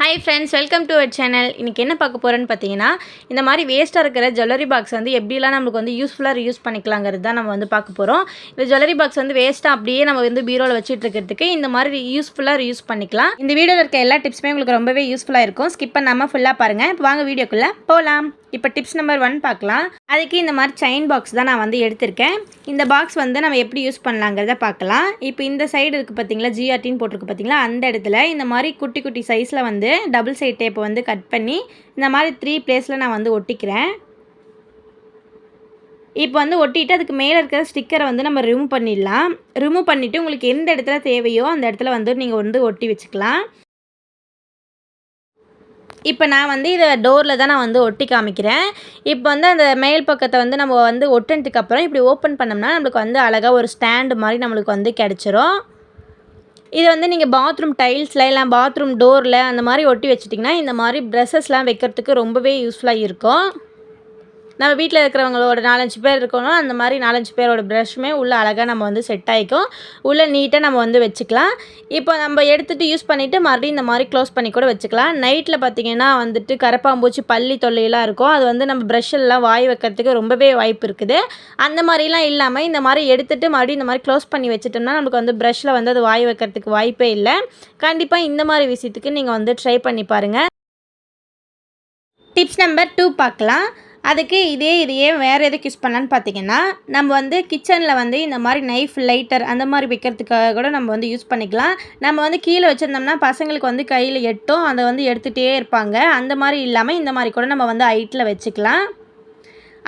Hi friends welcome to our channel இன்றைக்கி என்ன பார்க்க போகிறேன்னு பார்த்தீங்கன்னா இந்த மாதிரி வேஸ்ட்டாக இருக்கிற ஜுவல்லரி பாக்ஸ் வந்து எப்படிலாம் நம்மளுக்கு வந்து யூஸ்ஃபுல்லாக யூஸ் பண்ணிக்கலாங்கிறது தான் நம்ம வந்து பார்க்க போகிறோம் இந்த ஜுவல்லரி பாக்ஸ் வந்து வேஸ்ட்டாக அப்படியே நம்ம வந்து பீரோவில் வச்சுட்டு இருக்கிறதுக்கு இந்த மாதிரி யூஸ்ஃபுல்லாக யூஸ் பண்ணிக்கலாம். இந்த வீடியோவில் இருக்க எல்லா டிப்ஸுமே உங்களுக்கு ரொம்பவே யூஸ்ஃபுல்லாக இருக்கும். ஸ்கிப் பண்ணாமல் ஃபுல்லாக பாருங்கள் இப்போ வாங்க வீடியோக்குள்ளே போகலாம் இப்போ டிப்ஸ் நம்பர் ஒன் பார்க்கலாம். அதுக்கு இந்த மாதிரி செயின் பாக்ஸ் தான் நான் வந்து எடுத்திருக்கேன். இந்த பாக்ஸ் வந்து நம்ம எப்படி யூஸ் பண்ணலாங்கிறத பார்க்கலாம். இப்போ இந்த சைடு இருக்குது பார்த்தீங்களா? ஜிஆர்டின்னு போட்டிருக்கு பார்த்தீங்களா? அந்த இடத்துல இந்த மாதிரி குட்டி குட்டி சைஸில் வந்து டபுள் சைட் டேப்பை வந்து கட் பண்ணி இந்த மாதிரி த்ரீ பிளேஸில் நான் வந்து ஒட்டிக்கிறேன். இப்போ வந்து ஒட்டிட்டு அதுக்கு மேலே இருக்கிற ஸ்டிக்கரை வந்து நம்ம ரிமூவ் பண்ணிடலாம். ரிமூவ் பண்ணிவிட்டு உங்களுக்கு எந்த இடத்துல தேவையோ அந்த இடத்துல வந்து நீங்கள் வந்து ஒட்டி வச்சுக்கலாம். இப்போ நான் வந்து இதை டோரில் தான் நான் வந்து ஒட்டி காமிக்கிறேன். இப்போ வந்து அந்த மேல் பக்கத்தை வந்து நம்ம வந்து ஒட்டினதுக்கு அப்புறம் இப்படி ஓப்பன் பண்ணோம்னா நம்மளுக்கு வந்து அழகாக ஒரு ஸ்டாண்டு மாதிரி நம்மளுக்கு வந்து கிடச்சிரும். இது வந்து நீங்கள் பாத்ரூம் டைல்ஸில் இல்லை பாத்ரூம் டோரில் அந்த மாதிரி ஒட்டி வச்சிட்டிங்கன்னா இந்த மாதிரி ட்ரெஸ்ஸஸ்லாம் வைக்கிறதுக்கு ரொம்பவே யூஸ்ஃபுல்லாக இருக்கும். நம்ம வீட்டில் இருக்கிறவங்களோட நாலஞ்சு பேர் இருக்கணும் அந்த மாதிரி நாலஞ்சு பேரோட ப்ரஷ்மே உள்ளே அழகாக நம்ம வந்து செட் ஆகிக்கும் உள்ளே நீட்டாக நம்ம வந்து வச்சுக்கலாம். இப்போ நம்ம எடுத்துகிட்டு யூஸ் பண்ணிவிட்டு மறுபடியும் இந்த மாதிரி க்ளோஸ் பண்ணி கூட வச்சுக்கலாம். நைட்டில் பார்த்திங்கன்னா வந்துட்டு கரப்பாம்பூச்சி பள்ளி தொல்லையெல்லாம் இருக்கும். அது வந்து நம்ம ப்ரஷ்ஷெல்லாம் வாய் வைக்கிறதுக்கு ரொம்பவே வாய்ப்பு இருக்குது. அந்த மாதிரிலாம் இல்லாமல் இந்த மாதிரி எடுத்துகிட்டு மறுபடியும் இந்த மாதிரி க்ளோஸ் பண்ணி வச்சுட்டோம்னா நமக்கு வந்து ப்ரஷ்ஷில் வந்து அது வாய் வைக்கிறதுக்கு வாய்ப்பே இல்லை. கண்டிப்பாக இந்த மாதிரி விஷயத்துக்கு நீங்கள் வந்து ட்ரை பண்ணி பாருங்கள் டிப்ஸ் நம்பர் டூ பார்க்கலாம். அதுக்கு இதே இதையே வேறு எதுக்கு யூஸ் பண்ணலான்னு பார்த்தீங்கன்னா நம்ம வந்து கிச்சனில் வந்து இந்த மாதிரி நைஃப் லைட்டர் அந்த மாதிரி வைக்கிறதுக்காக கூட நம்ம வந்து யூஸ் பண்ணிக்கலாம். நம்ம வந்து கீழே வச்சுருந்தோம்னா பசங்களுக்கு வந்து கையில் எட்டும் அதை வந்து எடுத்துகிட்டே இருப்பாங்க. அந்த மாதிரி இல்லாமல் இந்த மாதிரி கூட நம்ம வந்து ஹைட்டில் வச்சுக்கலாம்.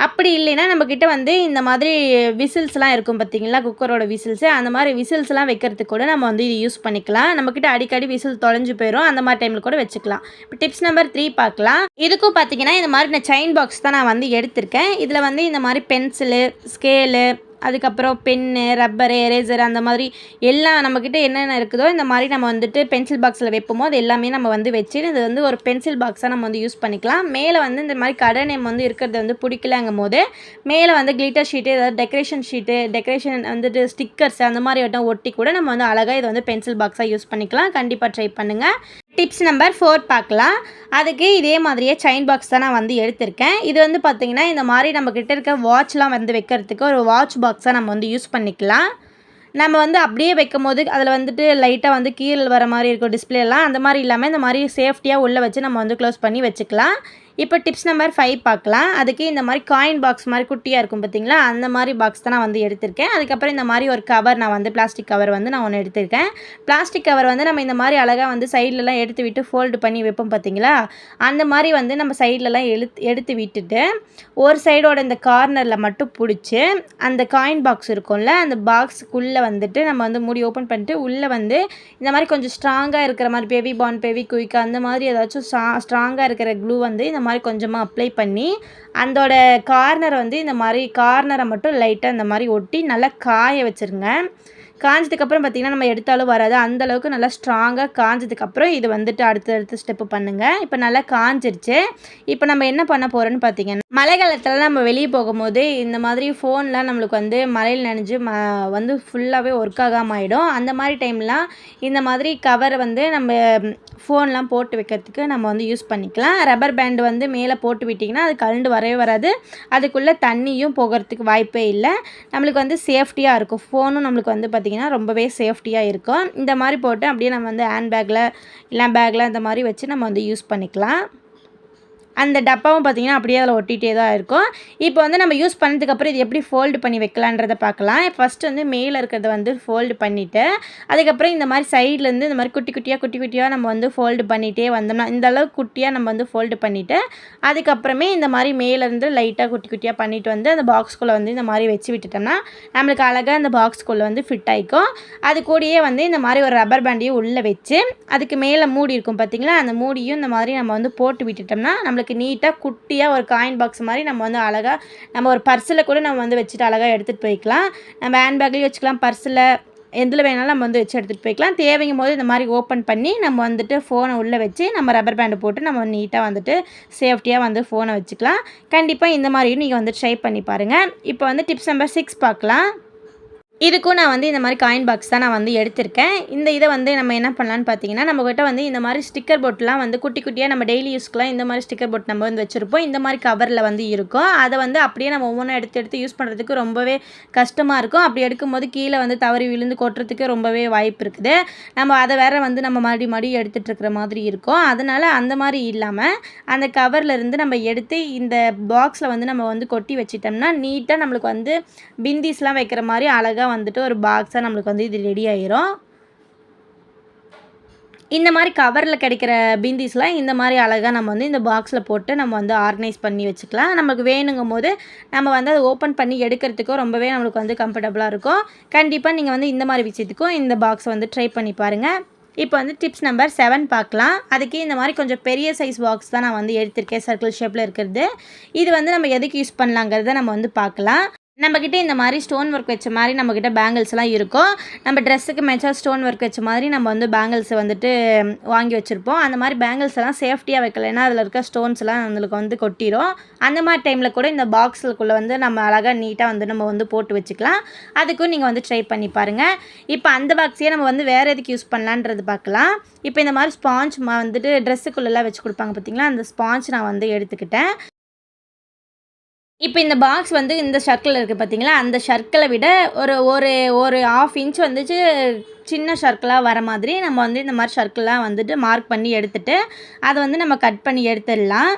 அப்படி இல்லைன்னா நம்மக்கிட்ட வந்து இந்த மாதிரி விசில்ஸ்லாம் இருக்கும் பார்த்தீங்களா? குக்கரோட விசில்ஸு. அந்த மாதிரி விசில்ஸ்லாம் வைக்கிறதுக்கு கூட நம்ம வந்து இது யூஸ் பண்ணிக்கலாம். நம்மக்கிட்ட அடிக்கடி விசில் தொலைஞ்சு போயிடும் அந்த மாதிரி டைமில் கூட வச்சுக்கலாம். இப்போ டிப்ஸ் நம்பர் த்ரீ பார்க்கலாம். இதுக்கும் பார்த்தீங்கன்னா இந்த மாதிரி நான் செயின் பாக்ஸ் தான் நான் வந்து எடுத்திருக்கேன். இதில் வந்து இந்த மாதிரி பென்சிலு ஸ்கேலு அதுக்கப்புறம் பென்னு ரப்பரு எரேசர் அந்த மாதிரி எல்லாம் நம்மக்கிட்ட என்னென்ன இருக்குதோ இந்த மாதிரி நம்ம வந்துட்டு பென்சில் பாக்ஸில் வைப்போமோ அது எல்லாமே நம்ம வந்து வச்சு இது வந்து ஒரு பென்சில் பாக்ஸாக நம்ம வந்து யூஸ் பண்ணிக்கலாம். மேலே வந்து இந்த மாதிரி கடை நேம் வந்து இருக்கிறது வந்து பிடிக்கலங்கும் போது மேலே வந்து கிளிட்டர் ஷீட்டு ஏதாவது டெக்கரேஷன் ஷீட்டு டெக்கரேஷன் வந்துட்டு ஸ்டிக்கர்ஸ் அந்த மாதிரி வட்டம் ஒட்டி கூட நம்ம வந்து அழகாக இதை வந்து பென்சில் பாக்ஸாக யூஸ் பண்ணிக்கலாம். கண்டிப்பாக ட்ரை பண்ணுங்கள் டிப்ஸ் நம்பர் ஃபோர் பார்க்கலாம். அதுக்கு இதே மாதிரியே செயின் பாக்ஸ் தான் நான் வந்து எடுத்திருக்கேன். இது வந்து பார்த்திங்கன்னா இந்த மாதிரி நம்ம கிட்ட இருக்க வாட்ச்லாம் வந்து வைக்கிறதுக்கு ஒரு வாட்ச் பாக்ஸாக நம்ம வந்து யூஸ் பண்ணிக்கலாம். நம்ம வந்து அப்படியே வைக்கும் போது அதில் வந்துட்டு லைட்டாக வந்து கீழே வர மாதிரி இருக்கும் டிஸ்பிளேலாம் அந்த மாதிரி இல்லாமல் இந்த மாதிரி சேஃப்டியாக உள்ளே வச்சு நம்ம வந்து க்ளோஸ் பண்ணி வச்சுக்கலாம். இப்போ டிப்ஸ் நம்பர் ஃபைவ் பார்க்கலாம். அதுக்கு இந்த மாதிரி காயின் பாக்ஸ் மாதிரி குட்டியாக இருக்கும் பார்த்தீங்களா? அந்த மாதிரி பாக்ஸ் தான் நான் வந்து எடுத்திருக்கேன். அதுக்கப்புறம் இந்த மாதிரி ஒரு கவர் நான் வந்து பிளாஸ்டிக் கவர் வந்து நான் ஒன்று எடுத்திருக்கேன். பிளாஸ்டிக் கவர் வந்து நம்ம இந்த மாதிரி அழகாக வந்து சைட்லலாம் எடுத்து விட்டு ஃபோல்டு பண்ணி வைப்போம் பார்த்தீங்களா? அந்த மாதிரி வந்து நம்ம சைட்லலாம் எழுத்து எடுத்து விட்டுட்டு ஒரு சைடோட இந்த கார்னரில் மட்டும் பிடிச்சி அந்த காயின் பாக்ஸ் இருக்கும்ல அந்த பாக்ஸுக்குள்ளே வந்துட்டு நம்ம வந்து மூடி ஓப்பன் பண்ணிட்டு உள்ளே வந்து இந்த மாதிரி கொஞ்சம் ஸ்ட்ராங்காக இருக்கிற மாதிரி பேபி பான் பேபி குயிக் அந்த மாதிரி ஏதாச்சும் ஸ்ட்ராங்காக இருக்கிற க்ளூ வந்து இந்த மாதிரி கொஞ்சமாக அப்ளை பண்ணி அதோட கார்னர் வந்து இந்த மாதிரி கார்னரை மட்டும் லைட்டாக இந்த மாதிரி ஒட்டி நல்லா காய வச்சுருங்க. காஞ்சதுக்கப்புறம் பார்த்திங்கன்னா நம்ம எடுத்தாலும் வராது. அந்தளவுக்கு நல்லா ஸ்ட்ராங்காக காஞ்சதுக்கப்புறம் இது வந்துட்டு அடுத்த அடுத்த ஸ்டெப்பு பண்ணுங்கள் இப்போ நல்லா காஞ்சிருச்சு. இப்போ நம்ம என்ன பண்ண போகிறோன்னு பார்த்தீங்கன்னா மழை காலத்தில் நம்ம வெளியே போகும்போது இந்த மாதிரி ஃபோன்லாம் நம்மளுக்கு வந்து மழையில் நனைஞ்சு ம வந்து ஃபுல்லாகவே ஒர்க் ஆகாமல் ஆகிடும் அந்த மாதிரி டைம்லாம் இந்த மாதிரி கவர் வந்து நம்ம ஃபோன்லாம் போட்டு வைக்கிறதுக்கு நம்ம வந்து யூஸ் பண்ணிக்கலாம். ரப்பர் பேண்டு வந்து மேலே போட்டு விட்டிங்கன்னா அது கலண்டு வரவே வராது. அதுக்குள்ளே தண்ணியும் போகிறதுக்கு வாய்ப்பே இல்லை. நம்மளுக்கு வந்து சேஃப்டியாக இருக்கும். ஃபோனும் நம்மளுக்கு வந்து பார்த்திங்கன்னா ரொம்பவே சேஃப்டியாக இருக்கும். இந்த மாதிரி போட்டு அப்படியே நம்ம வந்து ஹேண்ட் பேக்கில் இல்லை பேக்கில் இந்த மாதிரி வச்சு நம்ம வந்து யூஸ் பண்ணிக்கலாம். அந்த டப்பாவும் பார்த்திங்கன்னா அப்படியே அதில் ஒட்டிகிட்டே தான் இருக்கும். இப்போ வந்து நம்ம யூஸ் பண்ணதுக்கப்புறம் இது எப்படி ஃபோல்டு பண்ணி வைக்கலான்றதை பார்க்கலாம். ஃபஸ்ட்டு வந்து மேலே இருக்கிறத வந்து ஃபோல்டு பண்ணிவிட்டு அதுக்கப்புறம் இந்த மாதிரி சைட்லேருந்து இந்த மாதிரி குட்டி குட்டியாக குட்டி குட்டியாக நம்ம வந்து ஃபோல்டு பண்ணிகிட்டே வந்தோம்னா இந்த அளவுக்கு குட்டியாக நம்ம வந்து ஃபோல்டு பண்ணிவிட்டு அதுக்கப்புறமே இந்த மாதிரி மேலேருந்து லைட்டாக குட்டி குட்டியாக பண்ணிவிட்டு வந்து அந்த பாக்ஸ்குள்ளே வந்து இந்த மாதிரி வச்சு விட்டுட்டோம்னா நம்மளுக்கு அழகாக அந்த பாக்ஸ்குள்ளே வந்து ஃபிட் ஆகிக்கும் அது கூடயே வந்து இந்த மாதிரி ஒரு ரப்பர் பேண்டையும் உள்ளே வச்சு அதுக்கு மேலே மூடி இருக்கும் பார்த்திங்களா? அந்த மூடியும் இந்த மாதிரி நம்ம வந்து போட்டு விட்டுட்டோம்னா நம்மளுக்கு நம்மளுக்கு நீட்டாக குட்டியாக ஒரு காயின் பாக்ஸ் மாதிரி நம்ம வந்து அழகாக நம்ம ஒரு பர்ஸில் கூட நம்ம வந்து வச்சுட்டு அழகாக எடுத்துகிட்டு போய்க்கலாம். நம்ம ஹேண்ட்பேக்லேயும் வச்சுக்கலாம் பர்ஸில் எதில் வேணாலும் நம்ம வந்து வச்சு எடுத்துகிட்டு போய்க்கலாம். தேவைங்கும் போது இந்த மாதிரி ஓப்பன் பண்ணி நம்ம வந்துட்டு ஃபோனை உள்ளே வச்சு நம்ம ரப்பர் பேண்டு போட்டு நம்ம நீட்டாக வந்துட்டு சேஃப்டியாக வந்து ஃபோனை வச்சுக்கலாம். கண்டிப்பாக இந்த மாதிரியும் நீங்கள் வந்து ட்ரை பண்ணி பாருங்கள் இப்போ வந்து டிப்ஸ் நம்பர் சிக்ஸ் பார்க்கலாம். இதுக்கும் நான் வந்து இந்த மாதிரி காயின் பாக்ஸ் தான் நான் வந்து எடுத்திருக்கேன். இந்த இதை வந்து நம்ம என்ன பண்ணலான்னு பார்த்தீங்கன்னா நம்மக்கிட்ட வந்து இந்த மாதிரி ஸ்டிக்கர் போட்டெலாம் வந்து குட்டி குட்டியாக நம்ம டெய்லி யூஸ்க்குலாம் இந்த மாதிரி ஸ்டிக்கர் போட் நம்ம வந்து வச்சுருப்போம். இந்த மாதிரி கவரில் வந்து இருக்கும். அதை வந்து அப்படியே நம்ம ஒவ்வொன்றும் எடுத்து எடுத்து யூஸ் பண்ணுறதுக்கு ரொம்பவே கஷ்டமாக இருக்கும். அப்படி எடுக்கும்போது கீழே வந்து தவறி விழுந்து கொட்டுறதுக்கு ரொம்பவே வாய்ப்பு இருக்குது. நம்ம அதை வேற வந்து நம்ம மறுபடி மறுபடியும் எடுத்துகிட்டு இருக்கிற மாதிரி இருக்கும். அதனால் அந்த மாதிரி இல்லாமல் அந்த கவர்லேருந்து நம்ம எடுத்து இந்த பாக்ஸில் வந்து நம்ம வந்து கொட்டி வச்சிட்டோம்னா நீட்டாக நம்மளுக்கு வந்து பிந்திஸ்லாம் வைக்கிற மாதிரி அழகாக வந்துட்டு ஒரு பாக்ஸாக நம்மளுக்கு வந்து இது ரெடி ஆயிரும். இந்த மாதிரி கவரில் கிடைக்கிற பிந்திஸ்லாம் இந்த மாதிரி அழகாக நம்ம வந்து இந்த பாக்ஸில் போட்டு நம்ம வந்து ஆர்கனைஸ் பண்ணி வச்சுக்கலாம். நமக்கு வேணுங்கும் போது நம்ம வந்து அதை ஓப்பன் பண்ணி எடுக்கிறதுக்கும் ரொம்பவே நம்மளுக்கு வந்து கம்ஃபர்டபுளாக இருக்கும். கண்டிப்பாக நீங்கள் வந்து இந்த மாதிரி விஷயத்துக்கும் இந்த பாக்ஸை வந்து ட்ரை பண்ணி பாருங்கள் இப்போ வந்து டிப்ஸ் நம்பர் செவன் பார்க்கலாம். அதுக்கு இந்த மாதிரி கொஞ்சம் பெரிய சைஸ் பாக்ஸ் தான் நான் வந்து எடுத்திருக்கேன். சர்க்கிள் ஷேப்பில் இருக்கிறது. இது வந்து நம்ம எதுக்கு யூஸ் பண்ணலாங்கிறத நம்ம வந்து பார்க்கலாம். நம்மக்கிட்ட இந்த மாதிரி ஸ்டோன் ஒர்க் வச்ச மாதிரி நம்மக்கிட்ட பேங்கிள்ஸ்லாம் இருக்கும். நம்ம ட்ரெஸ்ஸுக்கு மேட்சாக ஸ்டோன் ஒர்க் வச்ச மாதிரி நம்ம வந்து பேங்கிள்ஸை வந்துட்டு வாங்கி வச்சுருப்போம். அந்த மாதிரி பேங்கிள்ஸ் எல்லாம் சேஃப்டியாக வைக்கல. ஏன்னா அதில் இருக்க ஸ்டோன்ஸ்லாம் நம்மளுக்கு வந்து கொட்டிடும் அந்த மாதிரி டைமில் கூட இந்த பாக்ஸுக்குள்ளே வந்து நம்ம அழகாக நீட்டாக வந்து நம்ம வந்து போட்டு வச்சுக்கலாம். அதுக்கும் நீங்கள் வந்து ட்ரை பண்ணி பாருங்கள் இப்போ அந்த பாக்ஸையே நம்ம வந்து வேறு எதுக்கு யூஸ் பண்ணலான்றது பார்க்கலாம் இப்போ இந்த மாதிரி ஸ்பாஞ்ச் வந்துட்டு ட்ரெஸ்ஸுக்குள்ளெல்லாம் வச்சு கொடுப்பாங்க பார்த்தீங்களா அந்த ஸ்பாஞ்ச் நான் வந்து எடுத்துக்கிட்டேன். இப்போ இந்த பாக்ஸ் வந்து இந்த ஷர்க்கில் இருக்குது பார்த்தீங்களா அந்த சர்க்கிளை விட ஒரு ஒரு ஒரு ஆஃப் இன்ச் வந்துச்சு சின்ன சர்க்கிளாக வர மாதிரி நம்ம வந்து இந்த மாதிரி சர்க்கிளெலாம் வந்துட்டு மார்க் பண்ணி எடுத்துகிட்டு அதை வந்து நம்ம கட் பண்ணி எடுத்துடலாம்.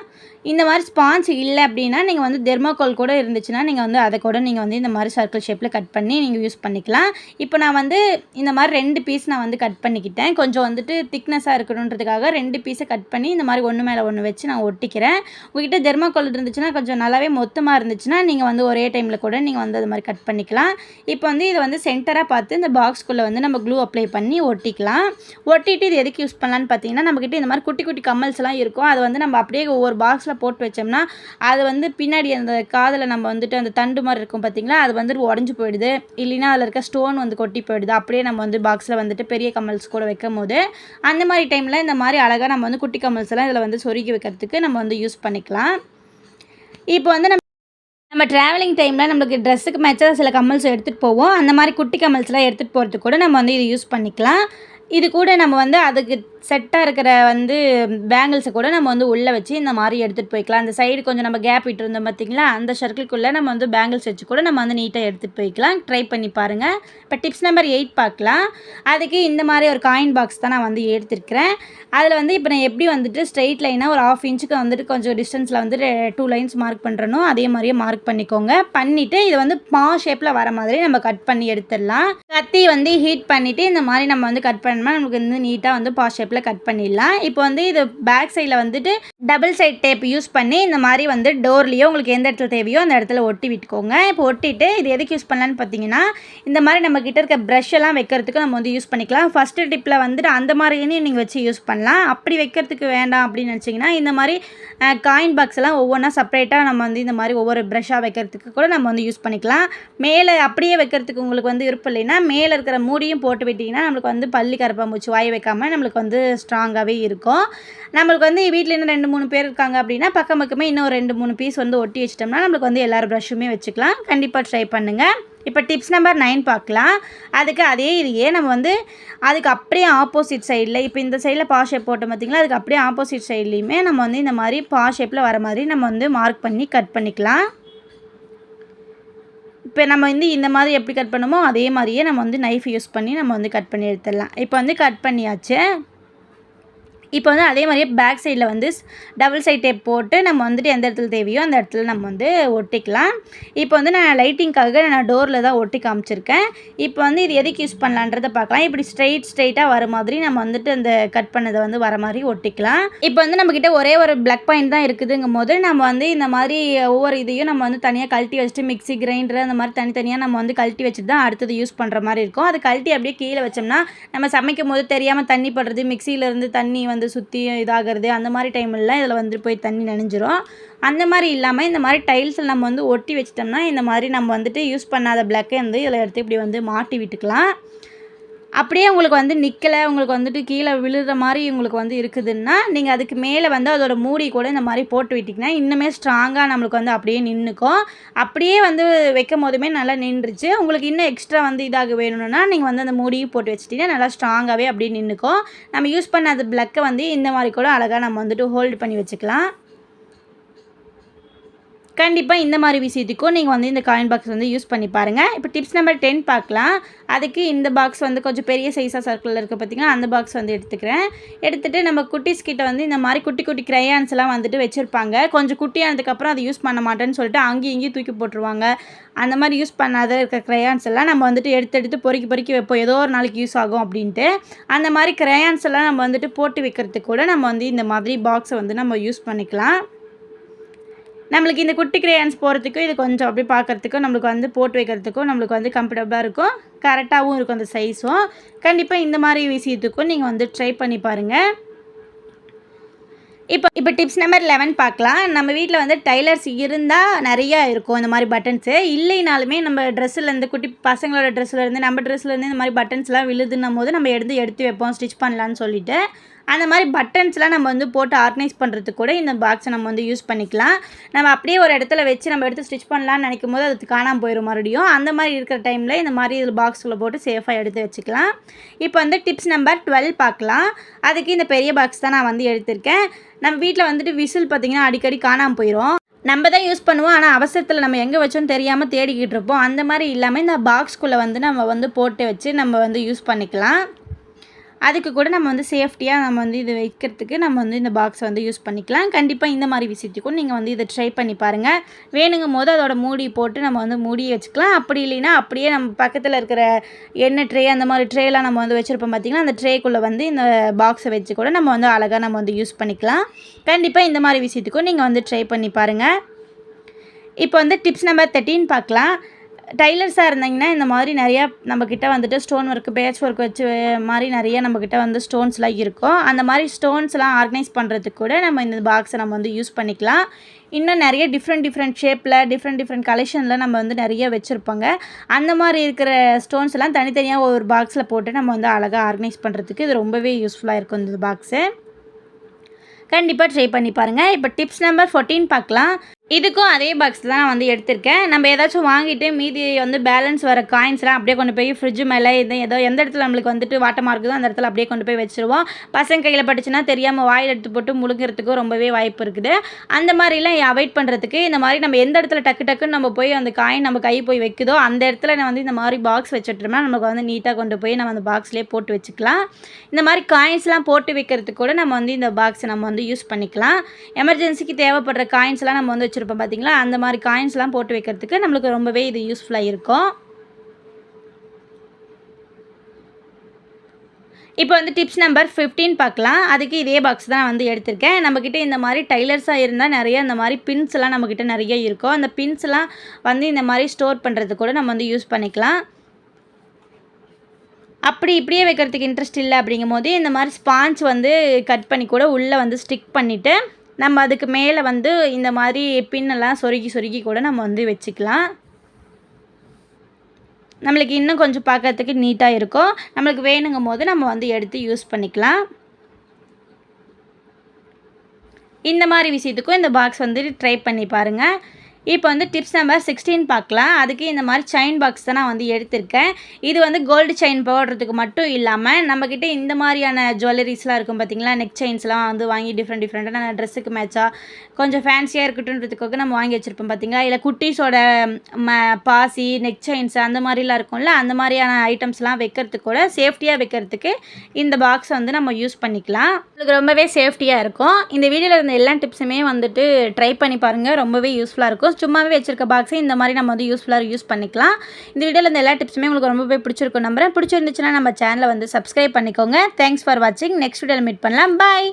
இந்த மாதிரி ஸ்பான்ஸ் இல்லை அப்படின்னா நீங்கள் வந்து தெர்மாக்கோல் கூட இருந்துச்சுன்னா நீங்கள் வந்து அதை கூட நீங்கள் வந்து இந்த மாதிரி சர்க்கிள் ஷேப்பில் கட் பண்ணி நீங்கள் யூஸ் பண்ணிக்கலாம். இப்போ நான் வந்து இந்த மாதிரி ரெண்டு பீஸ் நான் வந்து கட் பண்ணிக்கிட்டேன். கொஞ்சம் வந்துட்டு திக்னஸாக இருக்கணுன்றதுக்காக ரெண்டு பீஸை கட் பண்ணி இந்த மாதிரி ஒன்று மேலே ஒன்று வச்சு நான் ஒட்டிக்கிறேன். உங்ககிட்ட தெர்மாக்கோல் இருந்துச்சுன்னா கொஞ்சம் நல்லாவே மொத்தமாக இருந்துச்சுன்னா நீங்கள் வந்து ஒரே டைமில் கூட நீங்கள் வந்து அது மாதிரி கட் பண்ணிக்கலாம். இப்போ வந்து இதை வந்து சென்டராக பார்த்து இந்த பாக்ஸ்குள்ளே வந்து நம்ம க்ளூ அப்ளை பண்ணி ஒட்டிக்கலாம். ஒட்டிட்டு இது எதுக்கு யூஸ் பண்ணலான்னு பார்த்தீங்கன்னா நம்மக்கிட்ட இந்த மாதிரி குட்டி குட்டி கம்மல்ஸ்லாம் இருக்கும். அதை வந்து நம்ம அப்படியே ஒவ்வொரு பாக்ஸில் போட்டு வச்சோம்னா அது வந்து பின்னாடி அந்த காதில் நம்ம வந்துட்டு அந்த தண்டு மாதிரி இருக்கும் பார்த்திங்களா? அது வந்து உடஞ்சி போயிடுது. இல்லைன்னா அதில் இருக்க ஸ்டோன் வந்து கொட்டி போயிடுது. அப்படியே நம்ம வந்து பாக்ஸில் வந்துட்டு பெரிய கம்மல்ஸ் கூட வைக்கும் போது அந்த மாதிரி டைமில் இந்த மாதிரி அழகாக நம்ம வந்து குட்டி கம்மல்ஸ் எல்லாம் இதில் வந்து சொருகி வைக்கிறதுக்கு நம்ம வந்து யூஸ் பண்ணிக்கலாம். இப்போ வந்து நம்ம நம்ம ட்ராவலிங் டைமில் நம்மளுக்கு ட்ரெஸ்ஸுக்கு மேட்சாக சில கம்மல்ஸ் எடுத்துகிட்டு போவோம். அந்த மாதிரி குட்டி கம்மல்ஸ்லாம் எடுத்துகிட்டு போகிறதுக்கு கூட நம்ம வந்து இது யூஸ் பண்ணிக்கலாம். இது கூட நம்ம வந்து அதுக்கு செட்டாக இருக்கிற வந்து பேங்கிள்ஸை கூட நம்ம வந்து உள்ளே வச்சு இந்த மாதிரி எடுத்துகிட்டு போய்க்கலாம். அந்த சைடு கொஞ்சம் நம்ம கேப் விட்டுருந்தோம் பார்த்திங்களா அந்த சர்க்கிள்குள்ளே நம்ம வந்து பேங்கிள்ஸ் வச்சு கூட நம்ம வந்து நீட்டாக எடுத்துகிட்டு போய்க்கலாம். ட்ரை பண்ணி பாருங்கள் இப்போ டிப்ஸ் நம்பர் எயிட் பார்க்கலாம். அதுக்கு இந்த மாதிரி ஒரு காயின் பாக்ஸ் தான் நான் வந்து எடுத்துருக்கிறேன். அதில் வந்து இப்போ நான் எப்படி வந்துட்டு ஸ்ட்ரெயிட் லைனாக ஒரு ஆஃப் இன்ச்சுக்கு வந்துட்டு கொஞ்சம் டிஸ்டன்ஸில் வந்துட்டு டூ லைன்ஸ் மார்க் பண்ணுறனோ அதே மாதிரியே மார்க் பண்ணிக்கோங்க. பண்ணிவிட்டு இது வந்து பா ஷேப்பில் வர மாதிரி நம்ம கட் பண்ணி எடுத்துடலாம். கத்தி வந்து ஹீட் பண்ணிவிட்டு இந்த மாதிரி நம்ம வந்து கட் பண்ணோம்னா நமக்கு வந்து நீட்டாக வந்து பா ஷேப்பில் ஷேப்பில் கட் பண்ணிடலாம். இப்போ வந்து இது பேக் சைடில் வந்துட்டு டபுள் சைட் டேப் யூஸ் பண்ணி இந்த மாதிரி வந்து டோர்லேயோ உங்களுக்கு எந்த இடத்துல தேவையோ அந்த இடத்துல ஒட்டி விட்டுக்கோங்க. இப்போ ஒட்டிட்டு இது எதுக்கு யூஸ் பண்ணலான்னு பார்த்தீங்கன்னா இந்த மாதிரி நம்ம கிட்ட இருக்க ப்ரஷ் எல்லாம் வைக்கிறதுக்கு நம்ம வந்து யூஸ் பண்ணிக்கலாம். ஃபஸ்ட்டு டிப்பில் வந்துட்டு அந்த மாதிரியே நீங்கள் வச்சு யூஸ் பண்ணலாம். அப்படி வைக்கிறதுக்கு வேண்டாம் அப்படின்னு நினச்சிங்கன்னா இந்த மாதிரி காயின் பாக்ஸ் எல்லாம் ஒவ்வொன்றா செப்பரேட்டாக நம்ம வந்து இந்த மாதிரி ஒவ்வொரு ப்ரஷ்ஷாக வைக்கிறதுக்கு கூட நம்ம வந்து யூஸ் பண்ணிக்கலாம். மேலே அப்படியே வைக்கிறதுக்கு உங்களுக்கு வந்து விருப்பம் இல்லைன்னா மேலே இருக்கிற மூடியும் போட்டு விட்டிங்கன்னா நம்மளுக்கு வந்து பள்ளி கரப்பாம்பூச்சி வாய் வைக்காமல் நம்மளுக்கு வந்து ஸ்ட்ராங்காகவே இருக்கும். நம்மளுக்கு வந்து வீட்டில் இன்னும் ரெண்டு மூணு பேர் இருக்காங்க அப்படின்னா பக்கம் பக்கமே இன்னும் ரெண்டு மூணு பீஸ் வந்து ஒட்டி வச்சிட்டோம்னா நம்மளுக்கு வந்து எல்லாரும் ப்ரஷ்ஷுமே வச்சுக்கலாம். கண்டிப்பாக ட்ரை பண்ணுங்கள் இப்போ டிப்ஸ் நம்பர் நைன் பார்க்கலாம். அதுக்கு அதே இதையே நம்ம வந்து அதுக்கு அப்படியே ஆப்போசிட் சைடில் இப்போ இந்த சைடில் பா ஷேப் போட்டோம் பார்த்திங்களா? அதுக்கு அப்படியே ஆப்போசிட் சைட்லேயுமே நம்ம வந்து இந்த மாதிரி பா ஷேப்பில் வர மாதிரி நம்ம வந்து மார்க் பண்ணி கட் பண்ணிக்கலாம். இப்போ நம்ம வந்து இந்த மாதிரி எப்படி கட் பண்ணுமோ அதே மாதிரியே நம்ம வந்து நைஃப் யூஸ் பண்ணி நம்ம வந்து கட் பண்ணி எடுத்துடலாம். இப்போ வந்து கட் பண்ணியாச்சு. இப்போ வந்து அதே மாதிரியே பேக் சைடில் வந்து டபுள் சைட் டேப் போட்டு நம்ம வந்துட்டு எந்த இடத்துல தேவையோ அந்த இடத்துல நம்ம வந்து ஒட்டிக்கலாம். இப்போ வந்து நான் லைட்டிங்க்காக நான் டோரில் தான் ஒட்டி காமிச்சிருக்கேன். இப்போ வந்து இது எதுக்கு யூஸ் பண்ணலான்றதை பார்க்கலாம். இப்படி ஸ்ட்ரைட் ஸ்ட்ரைட்டாக வர மாதிரி நம்ம வந்துட்டு அந்த கட் பண்ணதை வந்து வர மாதிரி ஒட்டிக்கலாம். இப்போ வந்து நம்மக்கிட்ட ஒரே ஒரு பிளக் பாயிண்ட் தான் இருக்குதுங்கும் போது நம்ம வந்து இந்த மாதிரி ஒவ்வொரு இதையும் நம்ம வந்து தனியாக கழட்டி வச்சுட்டு மிக்சி கிரைண்டர் அந்த மாதிரி தனித்தனியாக நம்ம வந்து கழட்டி வச்சுட்டு தான் அடுத்தது யூஸ் பண்ணுற மாதிரி இருக்கும். அது கழட்டி அப்படியே கீழே வச்சோம்னா நம்ம சமைக்கும் போது தெரியாமல் தண்ணி படுறது மிக்சியிலேருந்து தண்ணி வந்து வந்து சுற்றி இதாகிறது அந்த மாதிரி டைம்லலாம் இதில் வந்து போய் தண்ணி நனைஞ்சிரும். அந்த மாதிரி இல்லாமல் இந்த மாதிரி டைல்ஸில் நம்ம வந்து ஒட்டி வச்சிட்டோம்னா இந்த மாதிரி நம்ம வந்துட்டு யூஸ் பண்ணாத பிளாக்கை வந்து இதில் எடுத்து இப்படி வந்து மாட்டி விட்டுக்கலாம். அப்படியே உங்களுக்கு வந்து நிற்கலை உங்களுக்கு வந்துட்டு கீழே விழுற மாதிரி உங்களுக்கு வந்து இருக்குதுன்னா நீங்கள் அதுக்கு மேலே வந்து அதோட மூடி கூட இந்த மாதிரி போட்டு விட்டிங்கன்னா இன்னுமே ஸ்ட்ராங்காக நம்மளுக்கு வந்து அப்படியே நின்றுக்கும் அப்படியே வந்து வைக்கும் போதுமே நல்லா நின்றுச்சு. உங்களுக்கு இன்னும் எக்ஸ்ட்ரா வந்து இதாக வேணும்னா நீங்கள் வந்து அந்த மூடியும் போட்டு வச்சிட்டிங்கன்னா நல்லா ஸ்ட்ராங்காகவே அப்படியே நின்றுக்கும் நம்ம யூஸ் பண்ண அந்த ப்ளக்கை வந்து இந்த மாதிரி கூட அழகாக நம்ம வந்துட்டு ஹோல்டு பண்ணி வச்சுக்கலாம். கண்டிப்பாக இந்த மாதிரி விஷயத்துக்கும் நீங்கள் வந்து இந்த காயின் பாக்ஸ் வந்து யூஸ் பண்ணி பாருங்கள் இப்போ டிப்ஸ் நம்பர் டென் பார்க்கலாம். அதுக்கு இந்த பாக்ஸ் வந்து கொஞ்சம் பெரிய சைஸாக சர்க்கிளில் இருக்க பார்த்திங்கன்னா அந்த பாக்ஸ் வந்து எடுத்துக்கிறேன். எடுத்துகிட்டு நம்ம குட்டிஸ் கிட்ட வந்து இந்த மாதிரி குட்டி குட்டி க்ரையான்ஸ்லாம் வந்துட்டு வச்சுருப்பாங்க. கொஞ்சம் குட்டியானதுக்கப்புறம் அதை யூஸ் பண்ண மாட்டேன்னு சொல்லிட்டு அங்கேயும் இங்கேயும் தூக்கி போட்டுருவாங்க. அந்த மாதிரி யூஸ் பண்ணாத இருக்க க்ரையான்ஸ் எல்லாம் நம்ம வந்துட்டு எடுத்து எடுத்து பொறுக்கி பொறுக்கி வைப்போம். ஏதோ ஒரு நாளைக்கு யூஸ் ஆகும் அப்படின்ட்டு. அந்த மாதிரி க்ரையான்ஸ் எல்லாம் நம்ம வந்துட்டு போட்டு வைக்கிறதுக்கு கூட நம்ம வந்து இந்த மாதிரி பாக்ஸை வந்து நம்ம யூஸ் பண்ணிக்கலாம். நம்மளுக்கு இந்த குட்டி கிரேயான்ஸ் போகிறதுக்கும் இது கொஞ்சம் அப்படி பார்க்குறதுக்கும் நம்மளுக்கு வந்து போட்டு வைக்கிறதுக்கும் நம்மளுக்கு வந்து கம்ஃபர்டபுளாக இருக்கும். கரெக்டாகவும் இருக்கும் அந்த சைஸும் கண்டிப்பாக இந்த மாதிரி விஷயத்துக்கும் நீங்கள் வந்து ட்ரை பண்ணி பாருங்கள் இப்போ இப்போ டிப்ஸ் நம்பர் லெவன் பார்க்கலாம். நம்ம வீட்டில் வந்து டைலர்ஸ் இருந்தால் நிறையா இருக்கும் இந்த மாதிரி பட்டன்ஸு இல்லைனாலுமே நம்ம ட்ரெஸ்ஸுலேருந்து குட்டி பசங்களோட ட்ரெஸ்ஸுலேருந்து நம்ம ட்ரெஸ்ஸுலேருந்து இந்த மாதிரி பட்டன்ஸ்லாம் விழுதுன்னும் போது நம்ம எடுத்து எடுத்து வைப்போம் ஸ்டிச் பண்ணலான்னு சொல்லிட்டு. அந்த மாதிரி பட்டன்ஸ்லாம் நம்ம வந்து போட்டு ஆர்கனைஸ் பண்ணுறதுக்கு கூட இந்த பாக்ஸை நம்ம வந்து யூஸ் பண்ணிக்கலாம். நம்ம அப்படியே ஒரு இடத்துல வச்சு நம்ம எடுத்து ஸ்டிச் பண்ணலான்னு நினைக்கும் போது அது காணாமல் போயிடும் மறுபடியும். அந்த மாதிரி இருக்கிற டைமில் இந்த மாதிரி இதில் பாக்ஸில் போட்டு சேஃபாக எடுத்து வச்சுக்கலாம். இப்போ வந்து டிப்ஸ் நம்பர் டுவெல் பார்க்கலாம். அதுக்கு இந்த பெரிய பாக்ஸ் தான் நான் வந்து எடுத்திருக்கேன். நம்ம வீட்டில் வந்துட்டு விசில் பார்த்திங்கன்னா அடிக்கடி காணாமல் போயிடும் நம்ம தான் யூஸ் பண்ணுவோம். ஆனால் அவசரத்தில் நம்ம எங்கே வச்சோன்னு தெரியாமல் தேடிக்கிட்டு இருப்போம். அந்த மாதிரி இல்லாமல் இந்த பாக்ஸ்குள்ளே வந்து நம்ம வந்து போட்டு வச்சு நம்ம வந்து யூஸ் பண்ணிக்கலாம். அதுக்கு கூட நம்ம வந்து சேஃப்டியாக நம்ம வந்து இது வைக்கிறதுக்கு நம்ம வந்து இந்த பாக்ஸை வந்து யூஸ் பண்ணிக்கலாம். கண்டிப்பாக இந்த மாதிரி விஷயத்துக்கும் நீங்கள் வந்து இதை ட்ரை பண்ணி பாருங்கள் வேணுங்கும் போது அதோட மூடி போட்டு நம்ம வந்து மூடி வச்சுக்கலாம். அப்படி இல்லைன்னா அப்படியே நம்ம பக்கத்தில் இருக்கிற எண்ணெய் ட்ரே அந்த மாதிரி ட்ரேலாம் நம்ம வந்து வச்சுருப்போம் பார்த்திங்கன்னா அந்த ட்ரேக்குள்ளே வந்து இந்த பாக்ஸை வச்சு கூட நம்ம வந்து அழகாக நம்ம வந்து யூஸ் பண்ணிக்கலாம். கண்டிப்பாக இந்த மாதிரி விஷயத்துக்கும் நீங்கள் வந்து ட்ரை பண்ணி பாருங்கள் இப்போ வந்து டிப்ஸ் நம்பர் தேர்ட்டின்னு பார்க்கலாம். டைலர்ஸாக இருந்தீங்கன்னா இந்த மாதிரி நிறையா நம்மக்கிட்ட வந்துட்டு ஸ்டோன் ஒர்க்கு பேட்ச் ஒர்க் வச்சு மாதிரி நிறைய நம்மக்கிட்ட வந்து ஸ்டோன்ஸ்லாம் இருக்கும். அந்த மாதிரி ஸ்டோன்ஸ்லாம் ஆர்கனைஸ் பண்ணுறதுக்கு கூட நம்ம இந்த பாக்ஸை நம்ம வந்து யூஸ் பண்ணிக்கலாம். இன்னும் நிறைய டிஃப்ரெண்ட் டிஃப்ரெண்ட் ஷேப்பில் டிஃப்ரெண்ட் டிஃப்ரெண்ட் கலெக்ஷனில் நம்ம வந்து நிறைய வச்சுருப்போங்க. அந்த மாதிரி இருக்கிற ஸ்டோன்ஸ் எல்லாம் தனித்தனியாக ஒரு பாக்ஸில் போட்டு நம்ம வந்து அழகாக ஆர்கனைஸ் பண்ணுறதுக்கு இது ரொம்பவே யூஸ்ஃபுல்லாக இருக்கும் இந்த பாக்ஸு கண்டிப்பாக ட்ரை பண்ணி பாருங்கள் இப்போ டிப்ஸ் நம்பர் ஃபோர்டீன் பார்க்கலாம். இதுக்கும் அதே பாக்ஸ் தான் நான் வந்து எடுத்திருக்கேன். நம்ம ஏதாச்சும் வாங்கிட்டு மீதி வந்து பேலன்ஸ் வர காயின்ஸ்லாம் அப்படியே கொண்டு போய் ஃப்ரிட்ஜ் மேலே இது ஏதோ எந்த இடத்துல நம்மளுக்கு வந்துட்டு வாட்டமாக இருக்குதோ அந்த இடத்துல அப்படியே கொண்டு போய் வச்சுருவோம். பசங்க கையில் பட்டுச்சுன்னா தெரியாமல் வாயில் எடுத்து போட்டு முழுங்கிறதுக்கும் ரொம்பவே வாய்ப்பு இருக்குது. அந்த மாதிரிலாம் அவாய்ட் பண்ணுறதுக்கு இந்த மாதிரி நம்ம எந்த இடத்துல டக்கு டக்குன்னு நம்ம போய் அந்த காயின் நம்ம கை போய் வைக்குதோ அந்த இடத்துல நான் வந்து இந்த மாதிரி பாக்ஸ் வச்சுட்டோம்னா நமக்கு வந்து நீட்டாக கொண்டு போய் நம்ம அந்த பாக்ஸ்லேயே போட்டு வச்சுக்கலாம். இந்த மாதிரி காயின்ஸ்லாம் போட்டு வைக்கிறதுக்கு கூட நம்ம வந்து இந்த பாக்ஸை நம்ம வந்து யூஸ் பண்ணிக்கலாம். எமர்ஜென்சிக்கு தேவைப்படுற காயின்ஸ்லாம் நம்ம வந்து வச்சுருப்போம் பார்த்தீங்களா அந்த மாதிரி காயின்ஸ்லாம் போட்டு வைக்கிறதுக்கு நம்மளுக்கு ரொம்பவே இது யூஸ்ஃபுல்லாக இருக்கும். இப்போ வந்து டிப்ஸ் நம்பர் ஃபிஃப்டீன் பார்க்கலாம். அதுக்கு இதே பாக்ஸ் தான் வந்து எடுத்திருக்கேன். நம்மக்கிட்ட இந்த மாதிரி டைலர்ஸாக இருந்தால் நிறைய இந்த மாதிரி பின்ஸ்லாம் நம்மக்கிட்ட நிறைய இருக்கும். அந்த பின்ஸ்லாம் வந்து இந்த மாதிரி ஸ்டோர் பண்ணுறதுக்கு கூட நம்ம வந்து யூஸ் பண்ணிக்கலாம். அப்படி இப்படியே வைக்கிறதுக்கு இன்ட்ரெஸ்ட் இல்லை அப்படிங்கும் போது இந்த மாதிரி ஸ்பாஞ்ச் வந்து கட் பண்ணி கூட உள்ளே வந்து ஸ்டிக் பண்ணிவிட்டு நம்ம அதுக்கு மேலே வந்து இந்த மாதிரி பின்னெல்லாம் சொருகி சொருகி கூட நம்ம வந்து வச்சுக்கலாம். நம்மளுக்கு இன்னும் கொஞ்சம் பார்க்கறதுக்கு நீட்டாக இருக்கும். நம்மளுக்கு வேணுங்கும் போது நம்ம வந்து எடுத்து யூஸ் பண்ணிக்கலாம். இந்த மாதிரி விஷயத்துக்கும் இந்த பாக்ஸ் வந்து ட்ரை பண்ணி பாருங்கள் இப்போ வந்து டிப்ஸ் நம்பர் சிக்ஸ்டீன் பார்க்கலாம். அதுக்கு இந்த மாதிரி செயின் பாக்ஸ் தான் நான் வந்து எடுத்திருக்கேன். இது வந்து கோல்டு செயின் போடுறதுக்கு மட்டும் இல்லாமல் நம்மக்கிட்ட இந்த மாதிரியான ஜுவல்லரிஸ்லாம் இருக்கும் பார்த்தீங்களா நெக் செயின்ஸ்லாம் வந்து வாங்கி டிஃப்ரெண்ட் டிஃப்ரெண்ட்டாக நான் ட்ரெஸ்ஸுக்கு மேட்சாக கொஞ்சம் ஃபேன்சியாக இருக்கட்டுன்றதுக்காக நம்ம வாங்கி வச்சுருப்போம் பார்த்தீங்களா இல்லை குட்டீஸோட ம பாசி நெக் செயின்ஸ் அந்த மாதிரிலாம் இருக்கும்ல அந்த மாதிரியான ஐட்டம்ஸ்லாம் வைக்கிறதுக்கு கூட சேஃப்டியாக வைக்கிறதுக்கு இந்த பாக்ஸை வந்து நம்ம யூஸ் பண்ணிக்கலாம். உங்களுக்கு ரொம்பவே சேஃப்டியாக இருக்கும். இந்த வீடியோவில் இருந்த எல்லா டிப்ஸுமே வந்துட்டு ட்ரை பண்ணி பாருங்கள் ரொம்பவே யூஸ்ஃபுல்லாக இருக்கும். சும்மாவே வச்சிருக்க பாக்ஸை இந்த மாதிரி நம்ம வந்து யூஸ்ஃபுல்லாக யூஸ் பண்ணிக்கலாம். இந்த வீடியோவில் இந்த எல்லா டிப்ஸுமே உங்களுக்கு ரொம்பவே பிடிச்சிருக்கும் நம்புறேன். பிடிச்சிருந்துச்சுன்னா நம்ம சேனலை வந்து சப்ஸ்கிரைப் பண்ணிக்கோங்க. தேங்க்ஸ் ஃபார் வாட்சிங் நெக்ஸ்ட் வீடியோவில் மீட் பண்ணலாம். பாய்